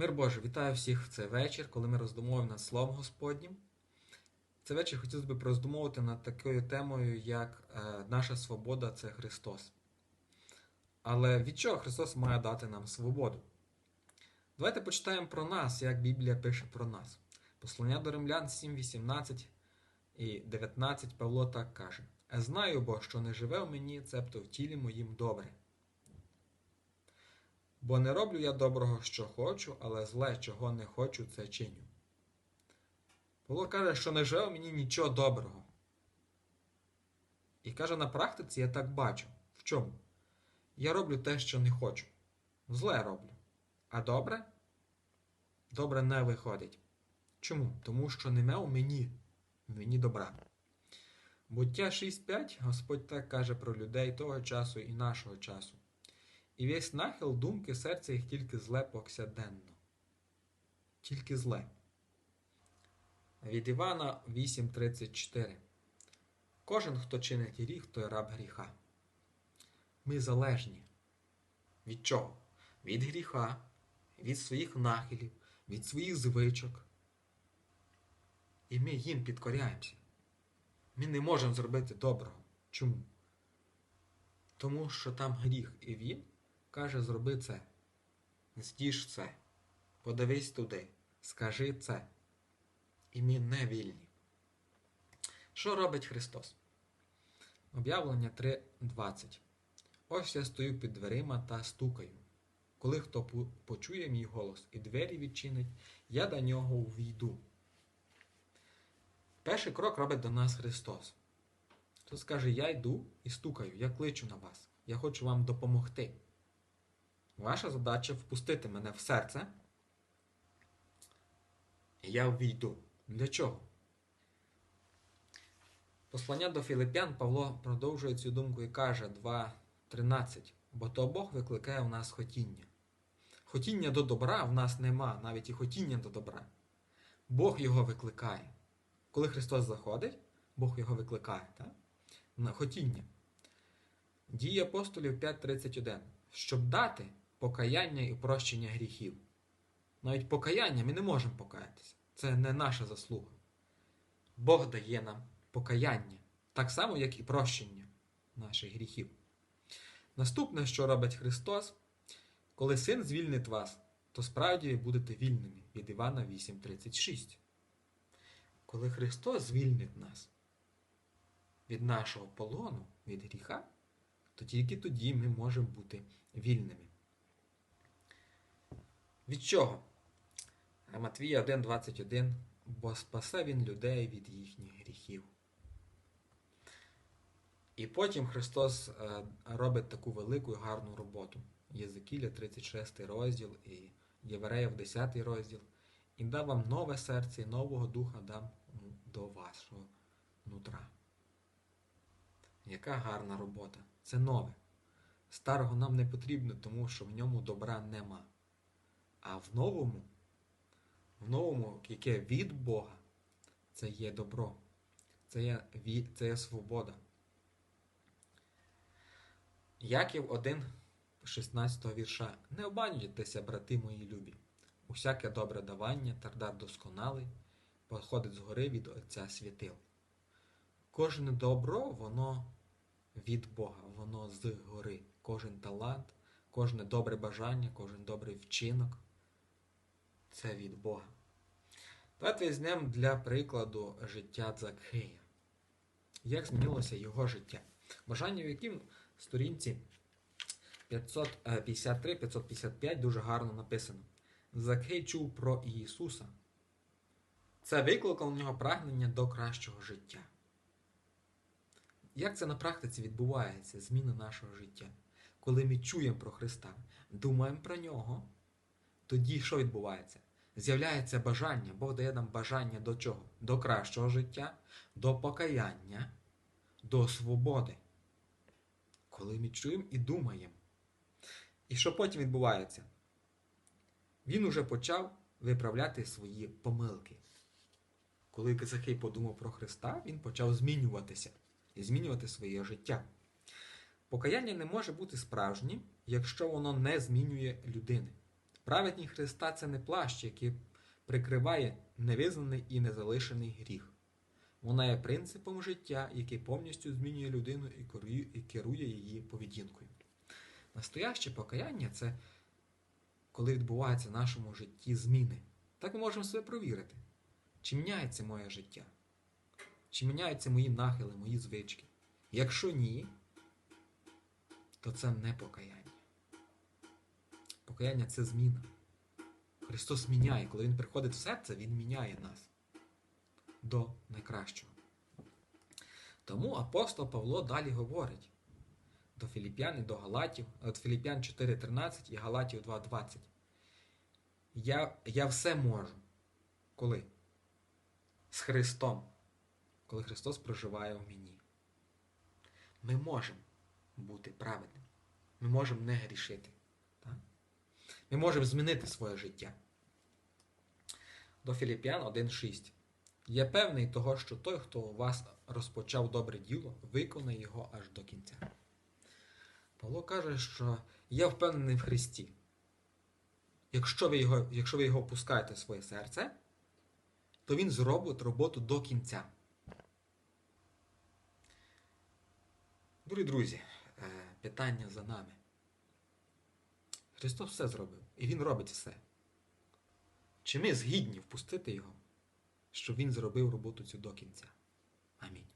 Мир Божий, вітаю всіх в цей вечір, коли ми роздумовуємо над Словом Господнім. Цей вечір хотілося б роздумовувати над такою темою, як е, наша свобода це Христос. Але від чого Христос має дати нам свободу? Давайте почитаємо про нас, як Біблія пише про нас. Послання до Римлян 7, 18 і 19 Павло так каже: «Е, Знаю бо, що не живе в мені, цебто в тілі моїм добре. Бо не роблю я доброго, що хочу, але зле, чого не хочу, це чиню. Павло каже, що не живе мені нічого доброго. І каже, на практиці я так бачу. В чому? Я роблю те, що не хочу. Зле роблю. А добре? Добре не виходить. Чому? Тому що нема у мені, мені добра. Буття 6.5 Господь так каже про людей того часу і нашого часу. І весь нахил думки серця їх тільки зле повсякденно. Тільки зле. Від Івана 8.34. Кожен, хто чинить гріх, той раб гріха. Ми залежні. Від чого? Від гріха, від своїх нахилів, від своїх звичок. І ми їм підкоряємося. Ми не можемо зробити доброго. Чому? Тому що там гріх, і він каже, зроби це. Здіж це. Подивись туди. Скажи це. І ми не вільні. Що робить Христос? Об'явлення 3.20. Ось я стою під дверима та стукаю. Коли хто почує мій голос і двері відчинить, я до нього увійду. Перший крок робить до нас Христос. Хто скаже, я йду і стукаю, я кличу на вас. Я хочу вам допомогти. Ваша задача впустити мене в серце. І я ввійду. Для чого? Послання до Філип'ян Павло продовжує цю думку і каже 2.13. Бо то Бог викликає в нас хотіння. Хотіння до добра в нас нема, навіть і хотіння до добра. Бог його викликає. Коли Христос заходить, Бог його викликає. Так? На хотіння. Дії апостолів 5.31. Щоб дати покаяння і прощення гріхів. Навіть покаяння ми не можемо покаятися. Це не наша заслуга. Бог дає нам покаяння, так само, як і прощення наших гріхів. Наступне, що робить Христос, коли Син звільнить вас, то справді будете вільними від Івана 8.36. Коли Христос звільнить нас від нашого полону, від гріха, то тільки тоді ми можемо бути вільними. Від чого? Матвія 1.21. Бо спасе він людей від їхніх гріхів. І потім Христос е, робить таку велику і гарну роботу. Єзекіля 36 розділ і Євреїв 10 розділ. І дав вам нове серце і нового духа дам до вашого нутра. Яка гарна робота. Це нове. Старого нам не потрібно, тому що в ньому добра нема. А в новому, в новому, яке від Бога, це є добро. Це є, це є свобода. Яків 1, 16 вірша. Не обманюйтеся, брати мої любі. Усяке добре давання та дар досконалий походить згори від Отця світил. Кожне добро, воно від Бога, воно з гори. Кожен талант, кожне добре бажання, кожен добрий вчинок це від Бога. Давайте візьмемо для прикладу життя Закхея. Як змінилося його життя? Бажання, в яким сторінці 553-555 дуже гарно написано. Закхей чув про Ісуса. Це викликало в нього прагнення до кращого життя. Як це на практиці відбувається, зміна нашого життя? Коли ми чуємо про Христа, думаємо про нього, тоді що відбувається? З'являється бажання, Бог дає нам бажання до чого? До кращого життя, до покаяння, до свободи. Коли ми чуємо і думаємо. І що потім відбувається? Він уже почав виправляти свої помилки. Коли Захей подумав про Христа, він почав змінюватися і змінювати своє життя. Покаяння не може бути справжнім, якщо воно не змінює людини. Праведність Христа це не плащ, який прикриває невизнаний і незалишений гріх. Вона є принципом життя, який повністю змінює людину і керує, її поведінкою. Настояще покаяння це коли відбуваються в нашому житті зміни. Так ми можемо себе провірити, чи міняється моє життя, чи міняються мої нахили, мої звички. Якщо ні, то це не покаяння. Покаяння це зміна. Христос міняє. Коли Він приходить в серце, Він міняє нас до найкращого. Тому апостол Павло далі говорить до Філіп'ян і до Галатів, от Філіп'ян 4.13 і Галатів 2.20. Я, я все можу. Коли? З Христом. Коли Христос проживає в мені. Ми можемо бути праведними. Ми можемо не грішити. Ми можемо змінити своє життя. До Філіп'ян 1.6. Я певний того, що той, хто у вас розпочав добре діло, виконає його аж до кінця. Павло каже, що я впевнений в Христі. Якщо ви його, якщо ви його впускаєте в своє серце, то він зробить роботу до кінця. Дорогі друзі, е, питання за нами. Христос все зробив, і Він робить все. Чи ми згідні впустити Його, щоб Він зробив роботу цю до кінця? Амінь.